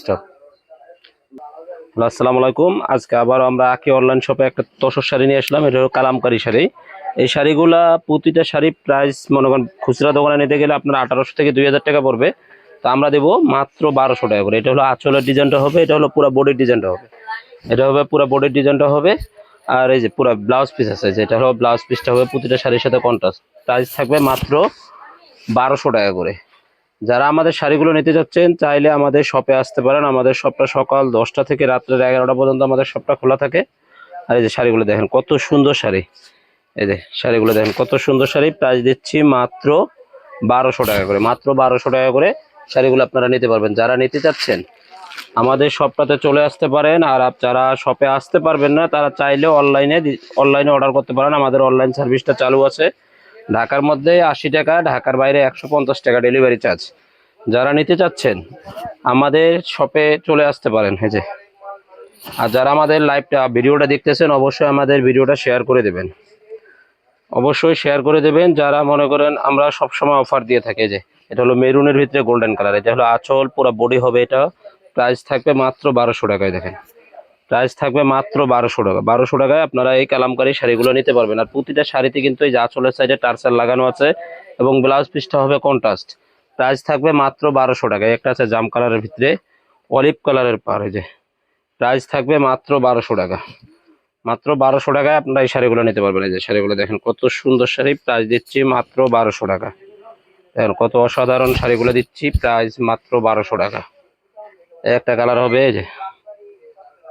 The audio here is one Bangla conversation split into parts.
স্টপ আসসালামু আলাইকুম। আজকে আবার আমরা আকি অনলাইন শপে একটা তসর শাড়ি নিয়ে আসলাম। এটা হলো কালামকারি শাড়ি। এই শাড়িগুলা প্রতিটা শাড়ি প্রাইস মনে করেন খুচরা দোকানে নিতে গেলে আপনার আঠারোশো থেকে দুই হাজার টাকা পড়বে। তো আমরা দেবো মাত্র বারোশো টাকা করে। এটা হলো আঁচলের ডিজাইনটা হবে, এটা হলো পুরো বডির ডিজাইনটা হবে। এটা হবে পুরো বডির ডিজাইনটা হবে। আর এই যে পুরো ব্লাউজ পিস আছে, যেটা হলো ব্লাউজ পিসটা হবে প্রতিটা শাড়ির সাথে কন্ট্রাস্ট প্রাইস থাকবে মাত্র বারোশো টাকা করে। যারা আমাদের শাড়িগুলো নিতে যাচ্ছেন, চাইলে আমাদের শপে আসতে পারেন। আমাদের শপটা সকাল দশটা থেকে রাত্রের এগারোটা পর্যন্ত আমাদের শপটা খোলা থাকে। আর এই যে শাড়িগুলো দেখেন, কত সুন্দর শাড়ি। এই যে শাড়িগুলো দেখেন, কত সুন্দর শাড়ি। প্রাইস দিচ্ছি মাত্র বারোশো টাকা করে। মাত্র বারোশো টাকা করে শাড়িগুলো আপনারা নিতে পারবেন। যারা নিতে চাচ্ছেন আমাদের শপটাতে চলে আসতে পারেন। আর যারা শপে আসতে পারবেন না, তারা চাইলে অনলাইনে অনলাইনে অর্ডার করতে পারেন। আমাদের অনলাইন সার্ভিসটা চালু আছে। ঢাকার মধ্যে আশি টাকা, ঢাকার বাইরে একশো পঞ্চাশ টাকা ডেলিভারি চার্জ যারা নিতে চাচ্ছেন, আমাদের শপে চলে আসতে পারেন, এই যে। আর যারা আমাদের লাইভটা ভিডিওটা দেখতেছেন, অবশ্যই আমাদের ভিডিওটা শেয়ার করে দেবেন। অবশ্যই শেয়ার করে দেবেন। যারা মনে করেন আমরা সব সময় অফার দিয়ে থাকি যে। এটা হলো মেরুনের ভিতরে গোল্ডেন কালার এটা হলো আঁচল, পুরো বডি হবে এটা। প্রাইস থাকবে মাত্র বারোশো টাকায়, দেখেন। প্রাইস থাকবে মাত্র বারোশো টাকা। বারোশো টাকায় আপনারা এই কালামকারী শাড়িগুলো নিতে পারবেন। আর প্রতিটা শাড়িতে কিন্তু এই আঁচলের সাইডে টার্সার লাগানো আছে এবং ব্লাউজ পিসটা হবে কন্ট্রাস্ট প্রাইস থাকবে মাত্র বারোশো টাকায় একটা আছে জাম কালারের ভিতরে অলিভ কালারের পার যে। প্রাইস থাকবে মাত্র বারোশো টাকা। মাত্র বারোশো টাকায় আপনারা এই শাড়িগুলো নিতে পারবেন। এই যে শাড়িগুলো দেখেন, কত সুন্দর শাড়ি। প্রাইস দিচ্ছি মাত্র বারোশো টাকা। দেখেন, কত অসাধারণ শাড়িগুলো দিচ্ছি। প্রাইস মাত্র বারোশো টাকা। একটা কালার হবে, এই যে।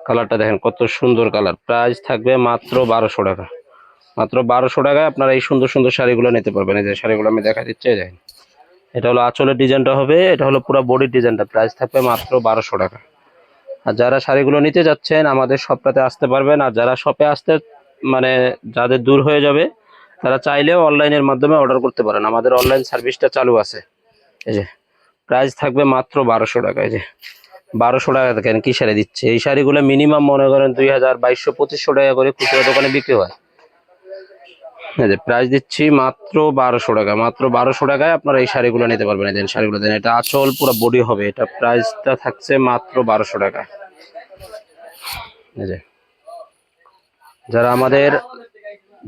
কালারটা দেখেন, কত সুন্দর কালার। প্রাইস থাকবে মাত্র বারোশো টাকা। মাত্র বারোশো টাকায় আপনারা এই সুন্দর সুন্দর শাড়িগুলো নিতে পারবেন। এই যে শাড়িগুলো আমি দেখা দিচ্ছি দেখেন। এটা হলো আঁচলের ডিজাইনটা হবে, এটা হলো পুরো বডির ডিজাইনটা। প্রাইস থাকবে মাত্র বারোশো টাকা। আর যারা শাড়িগুলো নিতে যাচ্ছেন, আমাদের শপটাতে আসতে পারবেন। আর যারা শপে আসতে মানে যাদের দূর হয়ে যাবে, তারা চাইলেও অনলাইনের মাধ্যমে অর্ডার করতে পারেন। আমাদের অনলাইন সার্ভিসটা চালু আছে। এই যে, প্রাইস থাকবে মাত্র বারোশো টাকা, এই যে। বারোশো টাকা দেখেন কি শাড়ি দিচ্ছে? এই শাড়িগুলো মিনিমাম মনে করেন দুই হাজার বাইশশো, পঁচিশশো টাকা করে খুচরা দোকানে বিক্রি হয়। যে প্রাইস দিচ্ছি মাত্র বারোশো টাকা। মাত্র বারোশো টাকায় আপনারা এই শাড়িগুলো নিতে পারবেন দেন শাড়িগুলো দেন। এটা আচল, পুরো বডি হবে। এটা প্রাইসটা থাকছে মাত্র বারোশো টাকা। যারা আমাদের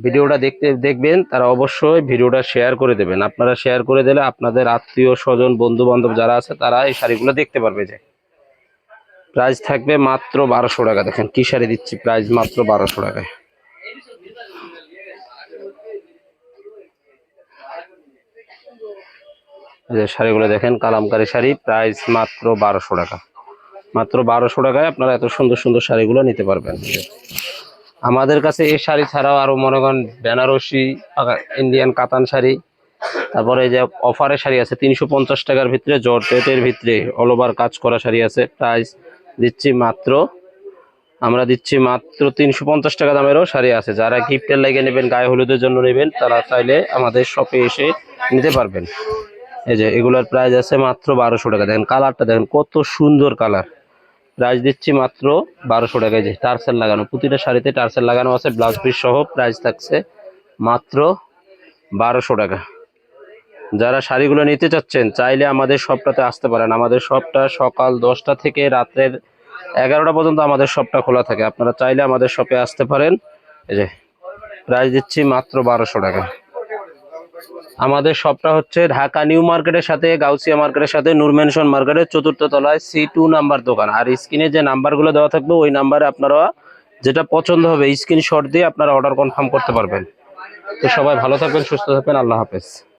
ভিডিওটা দেখতে, দেখবেন, তারা অবশ্যই ভিডিওটা শেয়ার করে দেবেন। আপনারা শেয়ার করে দিলে আপনাদের আত্মীয় স্বজন বন্ধু বান্ধব যারা আছে, তারা এই শাড়িগুলো দেখতে পারবে যে। প্রাইস থাকবে মাত্র বারোশো টাকা। দেখেন, কি শাড়ি দিচ্ছি, প্রাইস মাত্র বারোশো টাকায়। শাড়িগুলো দেখেন, কালামকারী শাড়ি, প্রাইস মাত্র বারোশো টাকা। মাত্র বারোশো টাকায় আপনারা এত সুন্দর সুন্দর শাড়িগুলো নিতে পারবেন। আমাদের কাছে এই শাড়ি ছাড়াও আরও মনে করেন বেনারসি ইন্ডিয়ান কাতান শাড়ি, তারপরে যে অফারের শাড়ি আছে, তিনশো পঞ্চাশ টাকার ভিতরে, জর্জেটের ভিতরে অল ওভার কাজ করা শাড়ি আছে, প্রাইস দিচ্ছি মাত্র, আমরা দিচ্ছি মাত্র তিনশো পঞ্চাশ টাকা দামেরও শাড়ি আছে। যারা গিফটের লাগে নেবেন, গায়ে হলুদের জন্য নেবেন, তারা চাইলে আমাদের শপে এসে নিতে পারবেন। এই যে, এগুলোর প্রাইস আছে মাত্র বারোশো টাকা। দেখেন কালারটা দেখেন কত সুন্দর কালার প্রাইস দিচ্ছি মাত্র বারোশো টাকায় যে, টার্সেল লাগানো, প্রতিটা শাড়িতে টার্সেল লাগানো আছে ব্লাউজ পিস সহ প্রাইস থাকছে মাত্র বারোশো টাকা। যারা শাড়িগুলো নিতে চাচ্ছেন, চাইলে আমাদের শপটাতে আসতে পারেন। আমাদের শপটা সকাল দশটা থেকে রাত্রের এগারোটা পর্যন্ত আমাদের শপটা খোলা থাকে। আপনারা চাইলে আমাদের শপে আসতে পারেন। এই যে, প্রাইস দিচ্ছি মাত্র বারোশো টাকা। আমাদের শপটা হচ্ছে ঢাকা নিউ মার্কেটের সাথে, গাউসিয়া মার্কেটের সাথে, নূর মেনশন মার্কেটের চতুর্থ তলায় সি টু নাম্বার দোকান। আর স্ক্রিনে যে নাম্বারগুলো দেওয়া থাকবে, ওই নাম্বারে আপনারা যেটা পছন্দ হবে, স্ক্রিনশট দিয়ে আপনারা অর্ডার কনফার্ম করতে পারবেন। তো সবাই ভালো থাকবেন, সুস্থ থাকবেন। আল্লাহ হাফেজ।